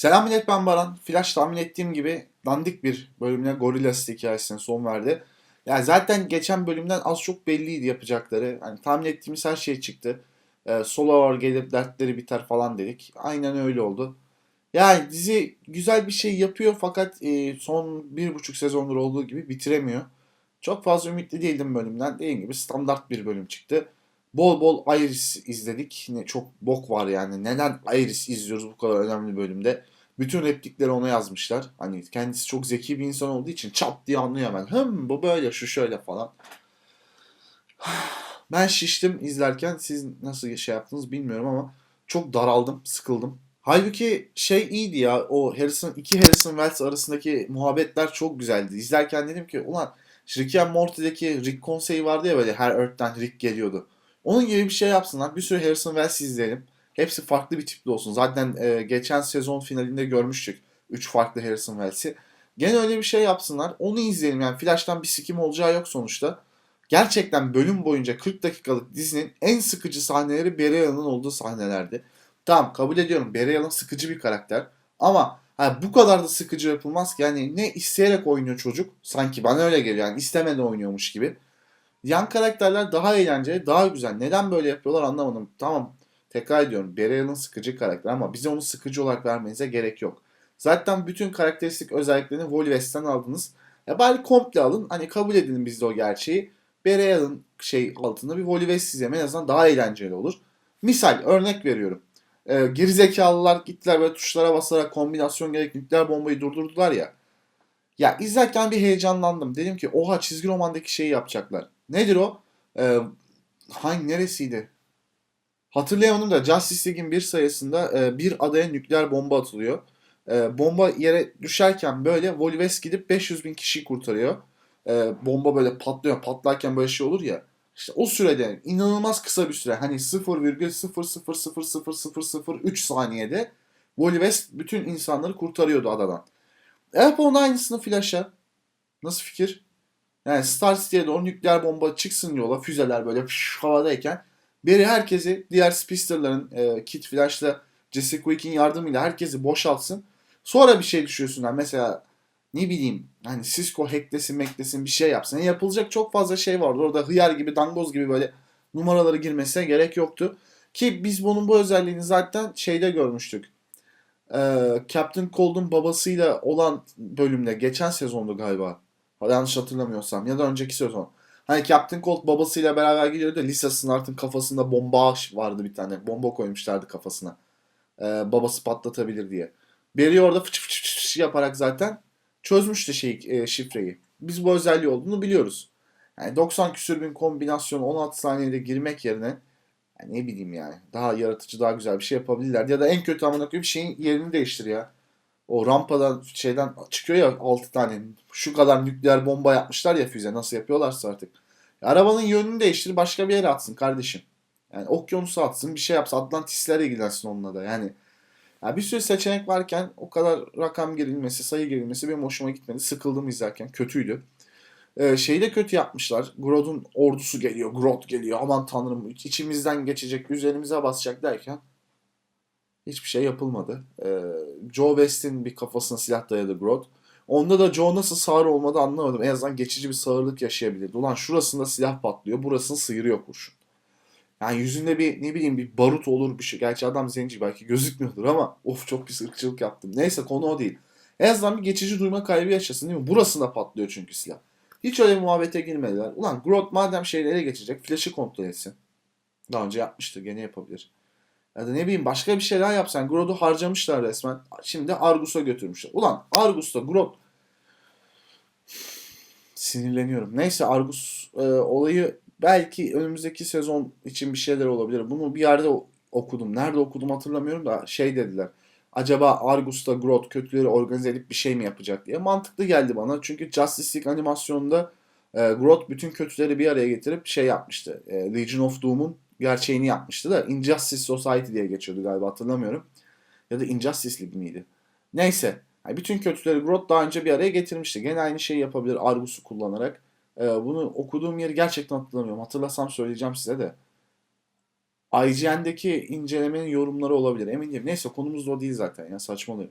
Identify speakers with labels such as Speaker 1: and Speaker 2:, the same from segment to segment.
Speaker 1: Selam millet ben Baran. Flash tahmin ettiğim gibi dandik bir bölümle Gorillaz hikayesine son verdi. Yani zaten geçen bölümden az çok belliydi yapacakları. Hani tahmin ettiğimiz her şey çıktı. Ee, solo var gelir dertleri biter falan dedik. Aynen öyle oldu. Yani dizi güzel bir şey yapıyor fakat e, son bir buçuk sezondur olduğu gibi bitiremiyor. Çok fazla ümitli değildim bölümden. Dediğim gibi standart bir bölüm çıktı. Bol bol Iris izledik. Yine çok bok var yani. Neden Iris izliyoruz bu kadar önemli bölümde? Bütün replikleri ona yazmışlar. Hani kendisi çok zeki bir insan olduğu için çat diye anlıyor hemen. Hım bu böyle şu şöyle falan. Ben şiştim izlerken siz nasıl şey yaptınız bilmiyorum ama çok daraldım, sıkıldım. Halbuki şey iyiydi ya o Harrison iki Harrison Wells arasındaki muhabbetler çok güzeldi. İzlerken dedim ki ulan Rick and Morty'deki Rick konseyi vardı ya böyle her Earth'ten Rick geliyordu. Onun gibi bir şey yapsınlar. Bir sürü Harrison Wells izleyelim. Hepsi farklı bir tipli olsun. Zaten e, geçen sezon finalinde görmüştük. 3 farklı Harrison Wells'i. Gene öyle bir şey yapsınlar. Onu izleyelim. Yani Flash'tan bir sikim olacağı yok sonuçta. Gerçekten bölüm boyunca 40 dakikalık dizinin en sıkıcı sahneleri Barry Allen'ın olduğu sahnelerdi. Tamam kabul ediyorum. Barry Allen sıkıcı bir karakter. Ama hani bu kadar da sıkıcı yapılmaz ki. Yani ne isteyerek oynuyor çocuk. Sanki bana öyle geliyor. Yani istemeden oynuyormuş gibi. Yan karakterler daha eğlenceli, daha güzel. Neden böyle yapıyorlar anlamadım. Tamam tekrar ediyorum. Barry Allen sıkıcı karakter ama bize onu sıkıcı olarak vermenize gerek yok. Zaten bütün karakteristik özelliklerini Wally aldınız. E bari komple alın. Hani kabul edin bizde o gerçeği. Barry Allen şey altında bir Wally West izleme en azından daha eğlenceli olur. Misal örnek veriyorum. E, gerizekalılar gittiler böyle tuşlara basarak kombinasyon gerek nükleer bombayı durdurdular ya. Ya izlerken bir heyecanlandım. Dedim ki oha çizgi romandaki şeyi yapacaklar. Nedir o? Ee, hangi neresiydi? Hatırlayamadım da Justice League'in bir sayısında e, bir adaya nükleer bomba atılıyor. E, bomba yere düşerken böyle West gidip 500 bin kişiyi kurtarıyor. E, bomba böyle patlıyor. Patlarken böyle şey olur ya. İşte o sürede inanılmaz kısa bir süre. Hani 0,0000003 saniyede West bütün insanları kurtarıyordu adadan. Onun aynısını Flash'a. Nasıl fikir? Yani Star City'ye doğru nükleer bomba çıksın yola füzeler böyle püş, havadayken biri herkesi diğer Spister'ların e, Kit Flash'la Jesse Quick'in yardımıyla herkesi boşaltsın. Sonra bir şey düşüyorsunlar. Mesela ne bileyim hani Cisco hacklesin meklesin bir şey yapsın. Yani yapılacak çok fazla şey vardı. Orada hıyar gibi dangoz gibi böyle numaraları girmesine gerek yoktu. Ki biz bunun bu özelliğini zaten şeyde görmüştük. Ee, Captain Cold'un babasıyla olan bölümde geçen sezondu galiba. Yanlış hatırlamıyorsam ya da önceki sezon. Hani Captain Cold babasıyla beraber gidiyordu da Lisa Snart'ın kafasında bomba vardı bir tane. Bomba koymuşlardı kafasına. Ee, babası patlatabilir diye. Barry orada fıç fıç fıç yaparak zaten çözmüştü şey, e, şifreyi. Biz bu özelliği olduğunu biliyoruz. Yani 90 küsür bin kombinasyon 16 saniyede girmek yerine yani ne bileyim yani daha yaratıcı daha güzel bir şey yapabilirler. Ya da en kötü amına koyayım şeyin yerini değiştir ya. O rampadan şeyden çıkıyor ya 6 tane. Şu kadar nükleer bomba yapmışlar ya füze. Nasıl yapıyorlarsa artık. Arabanın yönünü değiştir başka bir yere atsın kardeşim. Yani okyanusa atsın bir şey yapsın. Atlantisler ilgilensin onunla da. Yani ya bir sürü seçenek varken o kadar rakam girilmesi, sayı girilmesi benim hoşuma gitmedi. Sıkıldım izlerken. Kötüydü. Ee, şeyi de kötü yapmışlar. Grodd'un ordusu geliyor. Grodd geliyor. Aman tanrım içimizden geçecek, üzerimize basacak derken hiçbir şey yapılmadı. Ee, Joe West'in bir kafasına silah dayadı Grodd. Onda da Joe nasıl sağır olmadı anlamadım. En azından geçici bir sağırlık yaşayabilirdi. Ulan şurasında silah patlıyor, burasını sıyırıyor kurşun. Yani yüzünde bir ne bileyim bir barut olur bir şey. Gerçi adam zenci belki gözükmüyordur ama of çok pis ırkçılık yaptım. Neyse konu o değil. En azından bir geçici duyma kaybı yaşasın değil mi? Burasında patlıyor çünkü silah. Hiç öyle muhabbete girmediler. Ulan Grodd madem şeyleri geçecek Flash'ı kontrol etsin. Daha önce yapmıştı gene yapabilir. Ya da ne bileyim başka bir şeyler yapsan. Grodd'u harcamışlar resmen. Şimdi Argus'a götürmüşler. Ulan Argus'ta Grodd sinirleniyorum. Neyse Argus e, olayı belki önümüzdeki sezon için bir şeyler olabilir. Bunu bir yerde okudum. Nerede okudum hatırlamıyorum da şey dediler. Acaba Argus'ta Grodd kötüleri organize edip bir şey mi yapacak diye. Mantıklı geldi bana. Çünkü Justice League animasyonunda e, Grodd bütün kötüleri bir araya getirip şey yapmıştı. E, Legion of Doom'un gerçeğini yapmıştı da Injustice Society diye geçiyordu galiba hatırlamıyorum. Ya da Injustice League miydi? Neyse. Yani bütün kötüleri Grodd daha önce bir araya getirmişti. Gene aynı şeyi yapabilir Argus'u kullanarak. Ee, bunu okuduğum yeri gerçekten hatırlamıyorum. Hatırlasam söyleyeceğim size de. IGN'deki incelemenin yorumları olabilir. Emin değilim. Neyse konumuz da o değil zaten ya saçmalıyım.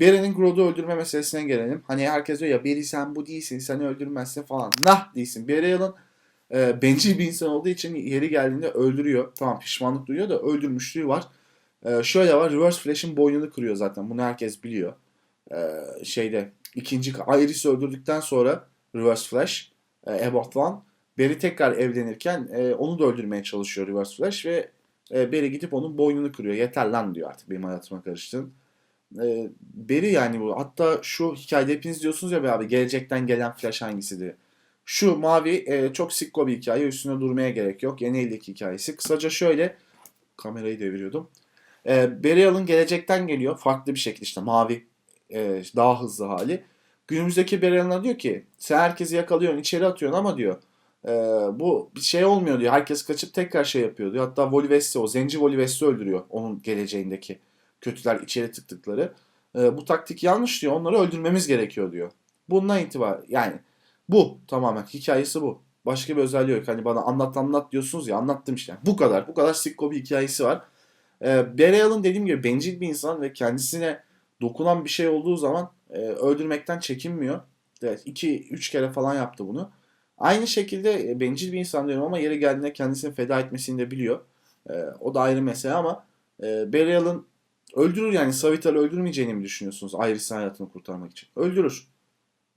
Speaker 1: Barry'nin Grodd'u öldürme meselesine gelelim. Hani herkes diyor ya Barry sen bu değilsin, seni öldürmezsin falan. Nah değilsin. Barry Allen e, bencil bir insan olduğu için yeri geldiğinde öldürüyor. Tamam pişmanlık duyuyor da öldürmüşlüğü var. E, şöyle var Reverse Flash'in boynunu kırıyor zaten. Bunu herkes biliyor. E, şeyde ikinci Iris'i öldürdükten sonra Reverse Flash e, Abbott One Barry tekrar evlenirken e, onu da öldürmeye çalışıyor Reverse Flash ve e, Barry gidip onun boynunu kırıyor. Yeter lan diyor artık benim hayatıma karıştın. E, Barry yani bu. Hatta şu hikayede hepiniz diyorsunuz ya be abi gelecekten gelen Flash hangisi diye. Şu mavi e, çok sikko bir hikaye. Üstüne durmaya gerek yok. Yeni eldeki hikayesi. Kısaca şöyle kamerayı deviriyordum. E, Barry Allen gelecekten geliyor. Farklı bir şekilde işte mavi e, daha hızlı hali. Günümüzdeki Barry Allen'a diyor ki sen herkesi yakalıyorsun içeri atıyorsun ama diyor e, bu bir şey olmuyor diyor. Herkes kaçıp tekrar şey yapıyor diyor. Hatta West'i o zenci West'i öldürüyor onun geleceğindeki kötüler içeri tıktıkları. E, bu taktik yanlış diyor. Onları öldürmemiz gerekiyor diyor. Bundan itibar yani bu tamamen hikayesi bu. Başka bir özelliği yok. Hani bana anlat anlat diyorsunuz ya anlattım işte. Bu kadar. Bu kadar sikko bir hikayesi var. E, Barry Allen dediğim gibi bencil bir insan ve kendisine dokunan bir şey olduğu zaman e, öldürmekten çekinmiyor. Evet 2-3 kere falan yaptı bunu. Aynı şekilde e, bencil bir insan diyorum ama yeri geldiğinde kendisini feda etmesini de biliyor. E, o da ayrı mesele ama e, Barry Allen öldürür yani Savitar'ı öldürmeyeceğini mi düşünüyorsunuz Iris'in hayatını kurtarmak için? Öldürür.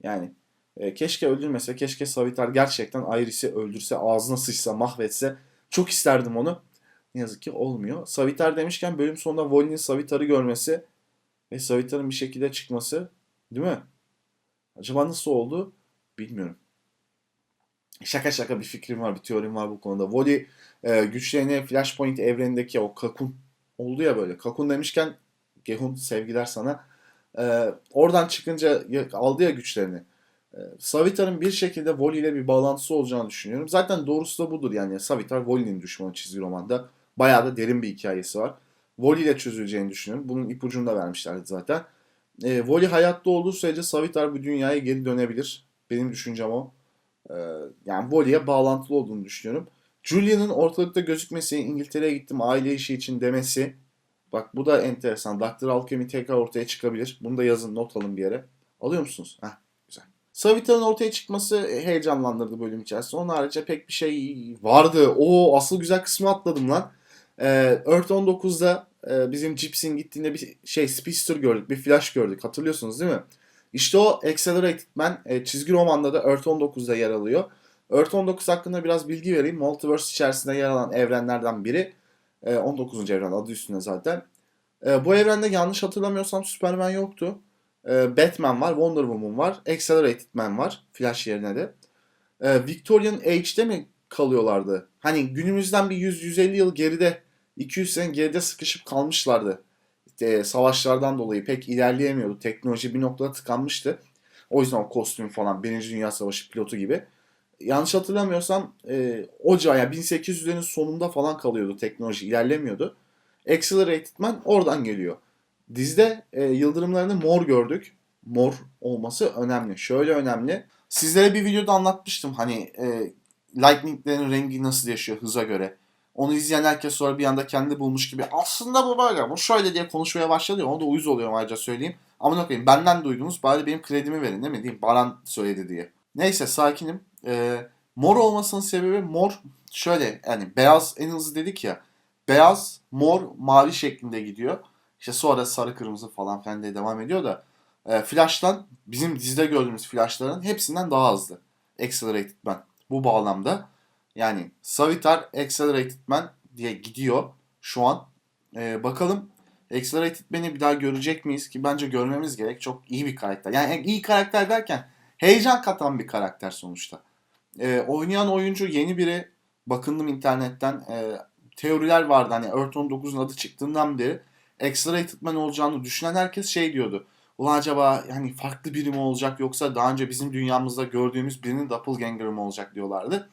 Speaker 1: Yani e, keşke öldürmese, keşke Savitar gerçekten Iris'i öldürse, ağzına sıçsa, mahvetse. Çok isterdim onu. Ne yazık ki olmuyor. Savitar demişken bölüm sonunda Wally'nin Savitar'ı görmesi ve Savitar'ın bir şekilde çıkması değil mi? Acaba nasıl oldu? Bilmiyorum. Şaka şaka bir fikrim var, bir teorim var bu konuda. Wally e, güçlerini Flashpoint evrenindeki o Kakun oldu ya böyle. Kakun demişken Gehun sevgiler sana. E, oradan çıkınca aldı ya güçlerini. E, Savitar'ın bir şekilde Wally ile bir bağlantısı olacağını düşünüyorum. Zaten doğrusu da budur yani. Savitar Wally'nin düşmanı çizgi romanda. Bayağı da derin bir hikayesi var. Wally ile çözüleceğini düşünüyorum. Bunun ipucunu da vermişlerdi zaten. E, Wally hayatta olduğu sürece Savitar bu dünyaya geri dönebilir. Benim düşüncem o. E, yani Wally'e bağlantılı olduğunu düşünüyorum. Julia'nın ortalıkta gözükmesi, İngiltere'ye gittim aile işi için demesi. Bak bu da enteresan. Dr. Alchemy tekrar ortaya çıkabilir. Bunu da yazın, not alın bir yere. Alıyor musunuz? Heh, güzel. Savitar'ın ortaya çıkması heyecanlandırdı bölüm içerisinde. Onun harici pek bir şey vardı. O asıl güzel kısmı atladım lan. Ee, Earth 19'da e, bizim Gypsy'nin gittiğinde bir şey Speedster gördük. Bir flash gördük. Hatırlıyorsunuz değil mi? İşte o Accelerated Man e, çizgi romanda da Earth 19'da yer alıyor. Earth 19 hakkında biraz bilgi vereyim. Multiverse içerisinde yer alan evrenlerden biri. E, 19. evren adı üstünde zaten. E, bu evrende yanlış hatırlamıyorsam Superman yoktu. E, Batman var, Wonder Woman var, Accelerated Man var Flash yerine de. E, Victorian Age'de mi kalıyorlardı? Hani günümüzden bir 100-150 yıl geride, 200 sene geride sıkışıp kalmışlardı. E, savaşlardan dolayı pek ilerleyemiyordu. Teknoloji bir noktada tıkanmıştı. O yüzden o kostüm falan Birinci Dünya Savaşı pilotu gibi. Yanlış hatırlamıyorsam e, ocağı yani 1800'lerin sonunda falan kalıyordu teknoloji ilerlemiyordu. Accelerated Man oradan geliyor. Dizde e, yıldırımlarını mor gördük. Mor olması önemli. Şöyle önemli. Sizlere bir videoda anlatmıştım hani e, lightninglerin rengi nasıl yaşıyor hıza göre. Onu izleyen herkes sonra bir anda kendi bulmuş gibi aslında bu böyle bu şöyle diye konuşmaya başladı ya ona da uyuz oluyorum ayrıca söyleyeyim. Ama ne koyayım benden duydunuz bari benim kredimi verin değil mi diyeyim Baran söyledi diye. Neyse sakinim. E, mor olmasının sebebi mor şöyle yani beyaz en hızlı dedik ya. Beyaz, mor, mavi şeklinde gidiyor. İşte sonra sarı, kırmızı falan filan diye devam ediyor da e, Flash'tan bizim dizide gördüğümüz Flash'ların hepsinden daha hızlı. Accelerated Man. Bu bağlamda yani Savitar Accelerated Man diye gidiyor şu an. E, bakalım Accelerated Man'i bir daha görecek miyiz ki bence görmemiz gerek. Çok iyi bir karakter. Yani iyi karakter derken heyecan katan bir karakter sonuçta. E, oynayan oyuncu yeni biri. Bakındım internetten. E, teoriler vardı hani Earth 19'un adı çıktığından beri Accelerated Man olacağını düşünen herkes şey diyordu. Ulan acaba hani farklı biri mi olacak yoksa daha önce bizim dünyamızda gördüğümüz birinin doppelganger mı olacak diyorlardı.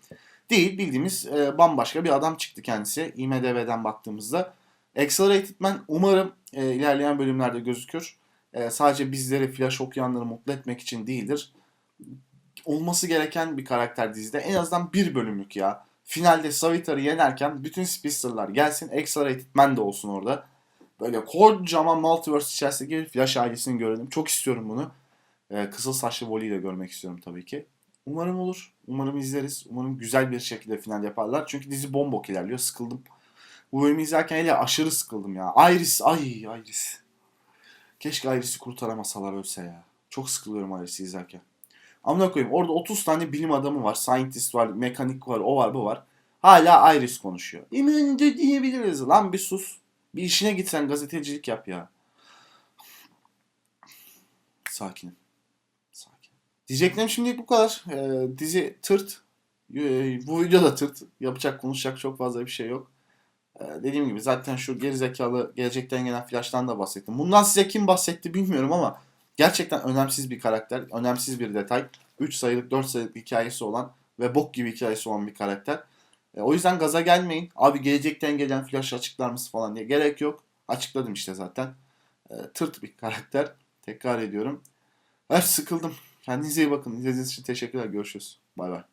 Speaker 1: Değil bildiğimiz e, bambaşka bir adam çıktı kendisi IMDB'den baktığımızda. Accelerated Man umarım e, ilerleyen bölümlerde gözükür. E, sadece bizleri Flash okuyanları mutlu etmek için değildir. Olması gereken bir karakter dizide. En azından bir bölümlük ya. finalde Savitar'ı yenerken bütün Speedster'lar gelsin. Extra Rated Man de olsun orada. Böyle kocaman Multiverse içerisindeki Flash ailesini görelim. Çok istiyorum bunu. Ee, kızıl saçlı Voli'yi de görmek istiyorum tabii ki. Umarım olur. Umarım izleriz. Umarım güzel bir şekilde final yaparlar. Çünkü dizi bombok ilerliyor. Sıkıldım. Bu bölümü izlerken hele aşırı sıkıldım ya. Iris, ay Iris. Keşke Iris'i kurtaramasalar ölse ya. Çok sıkılıyorum Iris'i izlerken. Amına koyayım orada 30 tane bilim adamı var. Scientist var, mekanik var, o var, bu var. Hala Iris konuşuyor. Emin de diyebiliriz. Lan bir sus. Bir işine gitsen gazetecilik yap ya. Sakinim. Sakin. Diyeceklerim şimdilik bu kadar. Ee, dizi tırt. Ee, bu video da tırt. Yapacak konuşacak çok fazla bir şey yok. Ee, dediğim gibi zaten şu gerizekalı gelecekten gelen Flash'tan da bahsettim. Bundan size kim bahsetti bilmiyorum ama gerçekten önemsiz bir karakter. Önemsiz bir detay. 3 sayılık 4 sayılık hikayesi olan ve bok gibi hikayesi olan bir karakter. E, o yüzden gaza gelmeyin. Abi gelecekten gelen Flash açıklar mısın falan diye. Gerek yok. Açıkladım işte zaten. E, tırt bir karakter. Tekrar ediyorum. Evet sıkıldım. Kendinize iyi bakın. İzlediğiniz için teşekkürler. Görüşürüz. Bay bay.